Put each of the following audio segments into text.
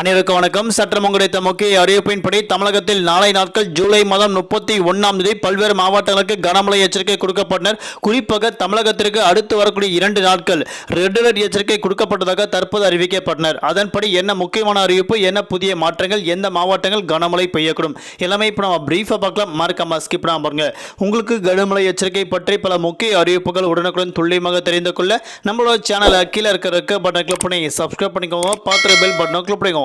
அனைவருக்கும் வணக்கம். சற்றம் கிடைத்த முக்கிய அறிவிப்பின்படி தமிழகத்தில் நாளை நாட்கள் ஜூலை மாதம் முப்பத்தி ஒன்னாம் தேதி பல்வேறு மாவட்டங்களுக்கு கனமழை எச்சரிக்கை கொடுக்கப்பட்டனர். குறிப்பாக தமிழகத்திற்கு அடுத்து வரக்கூடிய இரண்டு நாட்கள் ரெட் அலர்ட் எச்சரிக்கை கொடுக்கப்பட்டதாக தற்போது அறிவிக்கப்பட்டனர். அதன்படி என்ன முக்கியமான அறிவிப்பு என்ன புதிய மாற்றங்கள் எந்த மாவட்டங்கள் கனமழை பெய்யக்கூடும் எல்லாமே இப்போ நம்ம பிரீஃபாக பார்க்கலாம். மறக்காம ஸ்கிப் பண்ணாம பாருங்க. உங்களுக்கு கனமழை எச்சரிக்கை பற்றி பல முக்கிய அறிவிப்புகள் உடனுக்குடன் துல்லியமாக தெரிந்து கொள்ள நம்மளோட சேனலை கீழே இருக்கிற இருக்க கிளிக் பண்ணி சப்ஸ்கிரைப் பண்ணிக்கோங்க. பார்த்துட்டு பெல் பட்டனை கிளிக் பண்ணிக்கோங்க.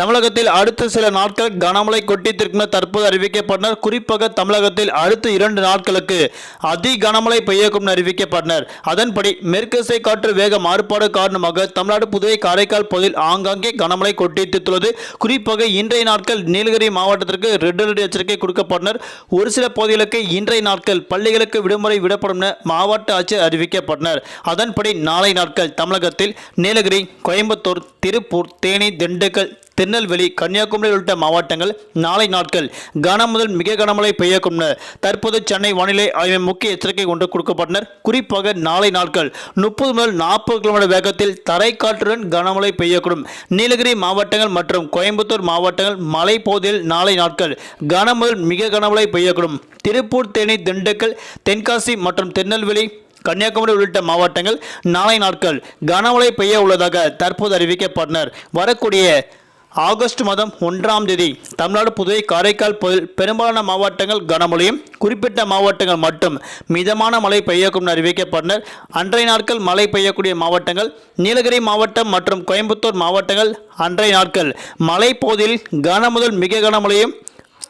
தமிழகத்தில் அடுத்த சில நாட்கள் கனமழை கொட்டித்திருக்கும் தற்போது அறிவிக்கப்பட்டனர். குறிப்பாக தமிழகத்தில் அடுத்த இரண்டு நாட்களுக்கு அதி கனமழை பெய்யக்கும் அறிவிக்கப்பட்டனர். அதன்படி மேற்குசை காற்று வேக மாறுபாடு காரணமாக தமிழ்நாடு புதுவை காரைக்கால் பகுதியில் ஆங்காங்கே கனமழை கொட்டித்துள்ளது குறிப்பாக இன்றைய நாட்கள் நீலகிரி மாவட்டத்திற்கு ரெட் அலர்ட் எச்சரிக்கை கொடுக்கப்பட்டனர். ஒரு சில பகுதிகளுக்கு இன்றைய நாட்கள் பள்ளிகளுக்கு விடுமுறை விடப்படும் என மாவட்ட ஆட்சியர் அறிவிக்கப்பட்டனர். அதன்படி நாளை நாட்கள் தமிழகத்தில் நீலகிரி கோயம்புத்தூர் திருப்பூர் தேனி திண்டுக்கல் திருநெல்வேலி கன்னியாகுமரி உள்ளிட்ட மாவட்டங்கள் நாளை நாட்கள் கன முதல் மிக கனமழை பெய்யக்கும் தற்போது சென்னை வானிலை ஆய்வு முக்கிய எச்சரிக்கை கொண்டு கொடுக்கப்பட்டனர். குறிப்பாக நாளை நாட்கள் முப்பது முதல் நாற்பது கிலோமீட்டர் வேகத்தில் தரைக்காற்றுடன் கனமழை பெய்யக்கூடும். நீலகிரி மாவட்டங்கள் மற்றும் கோயம்புத்தூர் மாவட்டங்கள் மலை நாளை நாட்கள் கன முதல் மிக கனமழை பெய்யக்கூடும். திருப்பூர் தேனி திண்டுக்கல் தென்காசி மற்றும் திருநெல்வேலி கன்னியாகுமரி உள்ளிட்ட மாவட்டங்கள் நாளை நாட்கள் கனமழை பெய்ய உள்ளதாக தற்போது அறிவிக்கப்பட்டனர். வரக்கூடிய ஆகஸ்ட் மாதம் ஒன்றாம் தேதி தமிழ்நாடு புதுவை காரைக்கால் பகுதியில் பெரும்பாலான மாவட்டங்கள் கனமழையும் குறிப்பிட்ட மாவட்டங்கள் மட்டும் மிதமான மழை பெய்யக்கும் அறிவிக்கப்பட்டனர். அன்றைய நாட்கள் மழை பெய்யக்கூடிய மாவட்டங்கள் நீலகிரி மாவட்டம் மற்றும் கோயம்புத்தூர் மாவட்டங்கள் அன்றைய நாட்கள் மலை பகுதியில் கன முதல் மிக கனமழையும்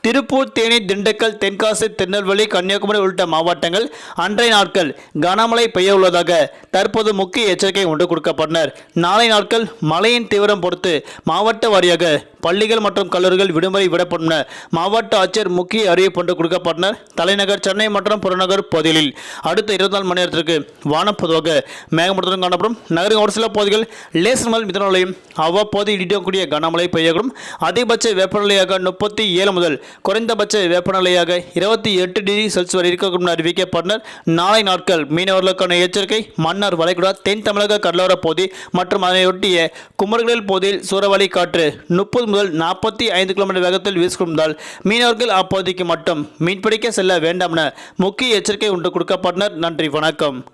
திருப்பூர் தேனி திண்டுக்கல் தென்காசி திருநெல்வேலி கன்னியாகுமரி உள்ளிட்ட மாவட்டங்கள் அன்றைய நாட்கள் கனமழை பெய்ய உள்ளதாக தற்போது முக்கிய எச்சரிக்கை ஒன்று கொடுக்கப்பட்டனர். நாளை நாட்கள் மழையின் தீவிரம் பொறுத்து மாவட்ட வாரியாக பள்ளிகள் மற்றும் கல்லூரிகள் விடுமுறை விடப்படும் என மாவட்ட ஆட்சியர் முக்கிய அறிவிப்பு ஒன்று கொடுக்கப்பட்டனர். தலைநகர் சென்னை மற்றும் புறநகர் பகுதிகளில் அடுத்த இருபத்தி நாலு மணி நேரத்திற்கு வானம் பொதுவாக மேகமூட்டத்துடன் காணப்படும். நகரின் ஒரு சில பகுதிகள் லேசர் முதல் மிதனமழையும் அவ்வப்போது இடிக்கக்கூடிய கனமழை பெய்யக்கூடும். அதிகபட்ச வெப்பநிலையாக முப்பத்தி ஏழு முதல் குறைந்தபட்ச வெப்பநிலையாக இருபத்தி எட்டு டிகிரி செல்சியஸ் வரை இருக்கக்கூடும் அறிவிக்கப்பட்டனர். நாளை நாட்கள் மீனவர்களுக்கான எச்சரிக்கை மன்னார் வளைகுடா தென் தமிழக கடலோர பகுதி மற்றும் அதனையொட்டிய குமரகடல் பகுதியில் சூறாவளி காற்று முப்பது முதல் நாற்பத்தி ஐந்து கிலோமீட்டர் வேகத்தில் வீசிக்கொண்டால் மீனவர்கள் அப்பகுதிக்கு மட்டும் மீன்பிடிக்க செல்ல வேண்டாம் என முக்கிய எச்சரிக்கை ஒன்று கொடுக்கப்பட்டனர். நன்றி வணக்கம்.